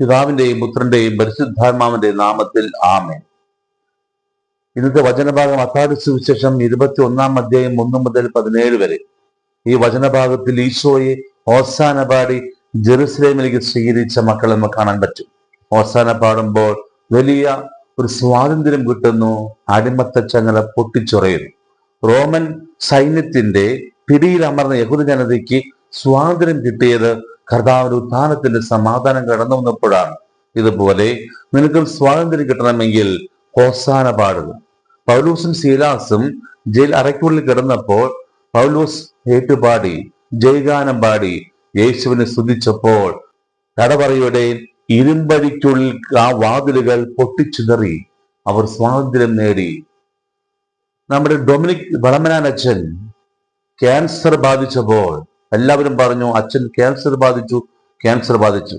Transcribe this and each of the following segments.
പിതാവിന്റെയും പുത്രന്റെയും പരിശുദ്ധാത്മാവിന്റെ നാമത്തിൽ ആമേൻ. ഇന്നത്തെ വചനഭാഗം അത്താഴ സുവിശേഷം ഇരുപത്തി ഒന്നാം അധ്യായം ഒന്ന് മുതൽ പതിനേഴ് വരെ. ഈ വചനഭാഗത്തിൽ ഈശോയെ ഓസാന പാടി ജെറുസലേമിലേക്ക് സ്വീകരിച്ച മക്കളെ നമുക്ക് കാണാൻ പറ്റും. ഓസാന പാടുമ്പോൾ വലിയ ഒരു സ്വാതന്ത്ര്യം കിട്ടുന്നു അടിമത്ത ചങ്ങല പൊട്ടിച്ചുറയുന്നു. റോമൻ സൈന്യത്തിന്റെ പിടിയിൽ അമർന്ന യഹൂദ ജനതയ്ക്ക് സ്വാതന്ത്ര്യം കിട്ടിയത് കർത്താവിന്റെ ഉത്ഥാനത്തിന്റെ സമാധാനം കടന്നു വന്നപ്പോഴാണ് ഇതുപോലെ നിനക്ക് സ്വാതന്ത്ര്യം കിട്ടണമെങ്കിൽ ഹോസാന പാടുക. പൗലൂസും ശീലാസും ജയിൽ അറയ്ക്കുള്ളിൽ കിടന്നപ്പോൾ പൗലൂസ് ഏറ്റുപാടി ജയഗാനം പാടി യേശുവിനെ സ്തുതിച്ചപ്പോൾ കടപറയുടെ ഇരുമ്പടിക്കുള്ളിൽ ആ വാതിലുകൾ പൊട്ടിച്ചിതറി അവർ സ്വാതന്ത്ര്യം നേടി. നമ്മുടെ ഡൊമിനിക് വളമനാനച്ഛൻ ക്യാൻസർ ബാധിച്ചപ്പോൾ എല്ലാവരും പറഞ്ഞു അച്ഛൻ ക്യാൻസർ ബാധിച്ചു ക്യാൻസർ ബാധിച്ചു.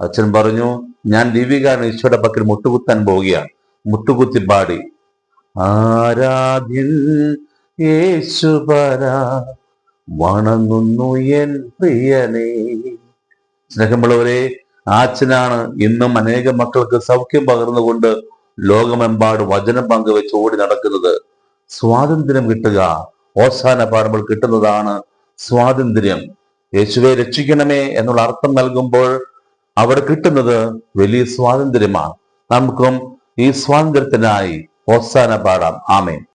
അച്ഛൻ പറഞ്ഞു ഞാൻ ദീപികാരൻ ഈശോയുടെ പക്കൽ മുട്ടുകുത്താൻ പോവുകയാണ്. മുട്ടുകുത്തി പാടി. ആരാധ്യൻ വണങ്ങുന്നു എൻ പ്രിയനേ. സ്നേഹമുള്ളവരെ അച്ഛനാണ് ഇന്നും അനേകം മക്കൾക്ക് സൗഖ്യം പകർന്നുകൊണ്ട് ലോകമെമ്പാട് വചനം പങ്കുവെച്ച് ഓടി നടക്കുന്നത്. സ്വാതന്ത്ര്യം കിട്ടുക ഓസാന പാടുമ്പോൾ കിട്ടുന്നതാണ് സ്വാതന്ത്ര്യം. യേശുവെ രക്ഷിക്കണമേ എന്നുള്ള അർത്ഥം നൽകുമ്പോൾ അവിടെ കിട്ടുന്നത് വലിയ സ്വാതന്ത്ര്യമാണ്. നമുക്കും ഈ സ്വാതന്ത്ര്യത്തിനായി ഓസാന പാടാം. ആമേൻ.